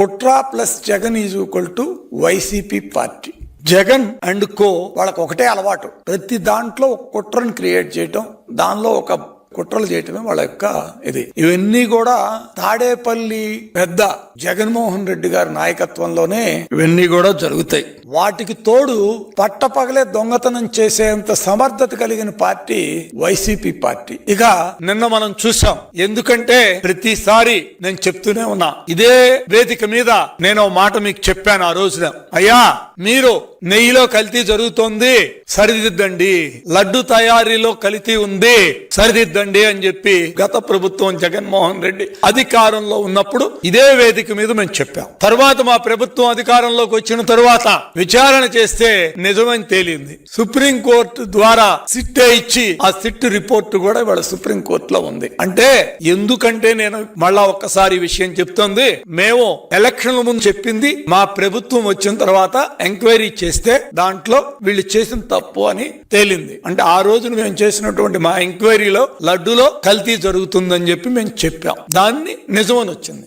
కుట్రా plus Jagan is equal to YCP party. Jagan and co వాళ్ళకి ఒకటే అలవాటు. ప్రతి దాంట్లో ఒక కుట్రను క్రియేట్ చేయటం దానిలో ఒక కుట్రలు చేయటమే వాళ్ళ యొక్క ఇది. ఇవన్నీ కూడా తాడేపల్లి పెద్ద జగన్మోహన్ రెడ్డి గారి నాయకత్వంలోనే ఇవన్నీ కూడా జరుగుతాయి. వాటికి తోడు పట్టపగలే దొంగతనం చేసేంత సమర్థత కలిగిన పార్టీ వైసీపీ పార్టీ. ఇక నిన్న మనం చూసాం. ఎందుకంటే ప్రతిసారి నేను చెప్తూనే ఉన్నా. ఇదే వేదిక మీద నేను ఓ మాట మీకు చెప్పాను ఆ రోజున. అయ్యా మీరు నెయ్యిలో కల్తీ జరుగుతోంది. సరిదిద్దండి. లడ్డు తయారీలో కల్తీ ఉంది. సరిదిద్దండి అని చెప్పి గత ప్రభుత్వం జగన్మోహన్ రెడ్డి అధికారంలో ఉన్నప్పుడు ఇదే వేదిక మీద మేము చెప్పాం. తర్వాత మా ప్రభుత్వం అధికారంలోకి వచ్చిన తరువాత విచారణ చేస్తే నిజమని తేలింది. సుప్రీం కోర్టు ద్వారా సిట్ ఇచ్చి ఆ సిట్ రిపోర్ట్ కూడా ఇవాళ సుప్రీం కోర్టులో ఉంది. అంటే ఎందుకంటే నేను మళ్ళా ఒక్కసారి విషయం చెప్తోంది. మేము ఎలక్షన్ల ముందు చెప్పింది మా ప్రభుత్వం వచ్చిన తర్వాత ఎంక్వైరీ చేస్తే దాంట్లో వీళ్ళు చేసిన తప్పు అని తేలింది. అంటే ఆ రోజున మేము చేసినటువంటి మా ఎంక్వైరీలో లడ్డూలో కల్తీ జరుగుతుందని చెప్పి మేము చెప్పాం. దాన్ని నిజమని వచ్చింది.